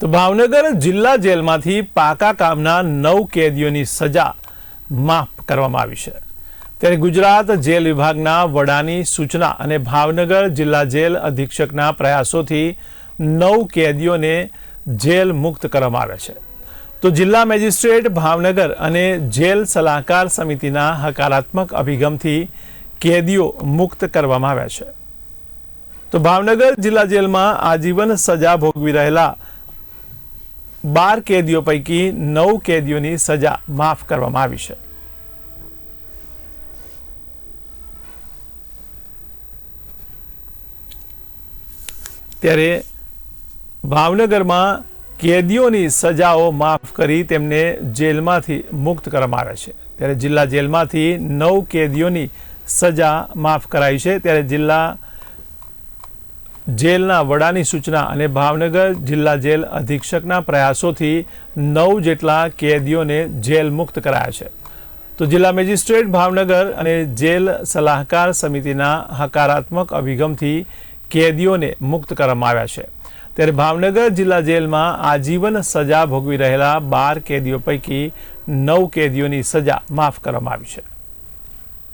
તો ભાવનગર જિલ્લા જેલમાંથી પાકા કામના નવ કેદીઓની સજા માફ કરવામાં આવી છે. ત્યારે ગુજરાત જેલ વિભાગના વડાની સૂચના અને ભાવનગર જિલ્લા જેલ અધિક્ષકના પ્રયાસોથી નવ કેદીઓને જેલ મુક્ત કરવામાં આવ્યા છે. તો જિલ્લા મેજિસ્ટ્રેટ ભાવનગર અને જેલ સલાહકાર સમિતિના હકારાત્મક અભિગમથી કેદીઓ મુક્ત કરવામાં આવ્યા છે. તો ભાવનગર જિલ્લા જેલમાં આજીવન સજા ભોગવી રહેલા બાર કેદીઓ પૈકી નવ કેદીઓની સજા માફ કરવામાં આવી છે. ત્યારે ભાવનગરમાં કેદીઓની સજાઓ માફ કરી તેમને જેલમાંથી મુક્ત કરવામાં આવ્યા છે. ત્યારે જિલ્લા જેલમાંથી નવ કેદીઓની સજા માફ કરાઈ છે. ત્યારે જિલ્લા જેલના વડાની સૂચના અને ભાવનગર જિલ્લા જેલ અધિક્ષકના પ્રયાસોથી નવ જેટલા કેદીઓને જેલ મુક્ત કરાયા છે. તો જિલ્લા મેજિસ્ટ્રેટ ભાવનગર અને જેલ સલાહકાર સમિતિના હકારાત્મક અભિગમથી કેદીઓને મુક્ત કરવામાં આવ્યા છે. ત્યારે ભાવનગર જિલ્લા જેલમાં આજીવન સજા ભોગવી રહેલા બાર કેદીઓ પૈકી નવ કેદીઓની સજા માફ કરવામાં આવી છે.